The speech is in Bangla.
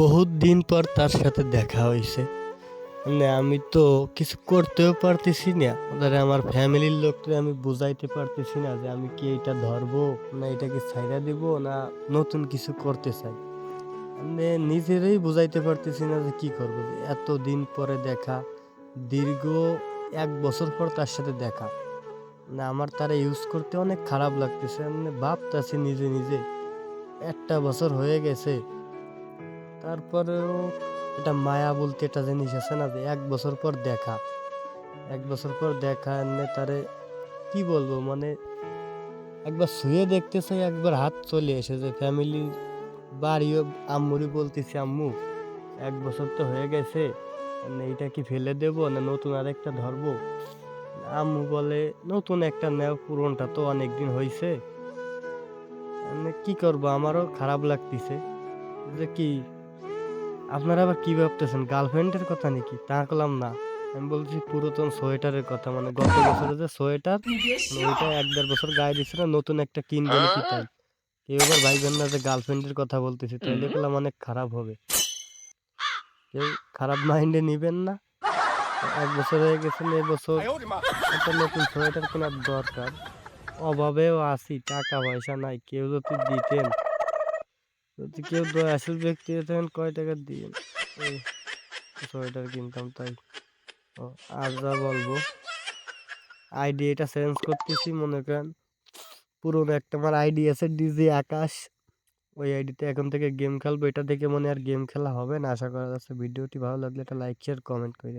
বহুত দিন পর তার সাথে দেখা হয়েছে মানে আমি তো কিছু করতেও পারতেছি না। ধরে আমার ফ্যামিলির লোককে আমি বুঝাইতে পারতেছি না যে আমি কি এটা ধরবো, না এটাকে ছাইড়া দিব, না নতুন কিছু করতে চাই। মানে নিজেরই বুঝাইতে পারতেছি না যে কি করব। এত দিন পরে দেখা, দীর্ঘ এক বছর পর তার সাথে দেখা। না আমার তারা ইউজ করতে অনেক খারাপ লাগতেছে। মানে ভাবতেছি নিজে নিজে, একটা বছর হয়ে গেছে তারপরেও এটা মায়া বলতে একটা জিনিস আছে না যে এক বছর পর দেখা। এক বছর পর দেখা এমনি তারে কি বলব মানে একবার শুয়ে দেখতে চাই, একবার হাত চলে এসে যে ফ্যামিলি বাড়িও আম্মুরি বলতেছি, আম্মু, এক বছর তো হয়ে গেছে এইটা কি ফেলে দেবো, না নতুন আরেকটা ধরবো? আম্মু বলে, নতুন একটা নেও, পুরনটা তো অনেক দিন হয়েছে কি করব, আমারও খারাপ লাগতেছে। যে কি আপনারা আবার কি ভাবতেছেন? গার্লফ্রেন্ডের কথা নাকি? তা করলাম না। আমি বলছি পুরাতন সোয়েটারের কথা মানে গত বছরে যে সোয়েটার মানে ওইটা এক দেড় বছর গায়ে দিছিল নতুন একটা কিনবো নাকি তাই? কেউ আবার ভাইবেন না যে গার্লফ্রেন্ডের কথা বলতেছি তাইলে পেলাম অনেক খারাপ হবে। কেউ খারাপ মাইন্ডে নিবেন না। এক বছর হয়ে গেছে এই বছর একটা নতুন সোয়েটার কেনার দরকার। অভাবেও আছি টাকা পয়সা নাই কেউ যদি দিতেন। যদি কেউ দয়াশীল ব্যক্তি হতেন কয় টাকা দিয়ে সোয়েটার কিনতাম তাই। ও, আর যা বলব। আইডি এটা চেঞ্জ করতেছি, মনে করেন পুরোনো একটা আমার আইডি আছে ডিজে আকাশ। ওই আইডিতে এখন থেকে গেম খেলব, এটা দেখে মনে আর গেম খেলা হবে না। আশা করা যাচ্ছে ভিডিওটি ভালো লাগলে একটা লাইক শেয়ার কমেন্ট করেন